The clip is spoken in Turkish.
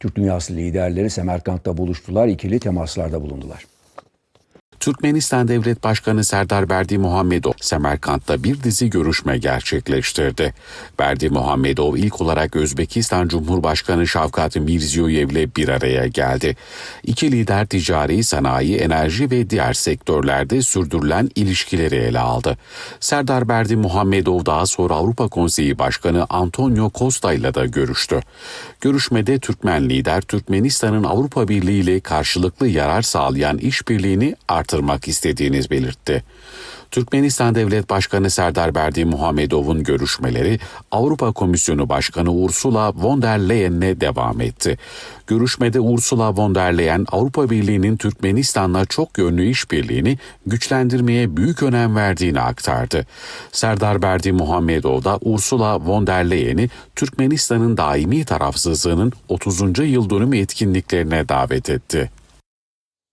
Türk dünyası liderleri Semerkant'ta buluştular, ikili temaslarda bulundular. Türkmenistan Devlet Başkanı Serdar Berdi Muhammedov, Semerkant'ta bir dizi görüşme gerçekleştirdi. Berdi Muhammedov ilk olarak Özbekistan Cumhurbaşkanı Şavkat Mirziyoyev ile bir araya geldi. İki lider ticari, sanayi, enerji ve diğer sektörlerde sürdürülen ilişkileri ele aldı. Serdar Berdi Muhammedov daha sonra Avrupa Konseyi Başkanı Antonio Costa ile de görüştü. Görüşmede Türkmen lider Türkmenistan'ın Avrupa Birliği ile karşılıklı yarar sağlayan işbirliğini artırmak istediğini belirtti. Türkmenistan Devlet Başkanı Serdar Berdi Muhammedov'un görüşmeleri Avrupa Komisyonu Başkanı Ursula von der Leyen'le devam etti. Görüşmede Ursula von der Leyen Avrupa Birliği'nin Türkmenistan'la çok yönlü işbirliğini güçlendirmeye büyük önem verdiğini aktardı. Serdar Berdi Muhammedov da Ursula von der Leyen'i Türkmenistan'ın daimi tarafsızlığının 30. yıl dönümü etkinliklerine davet etti.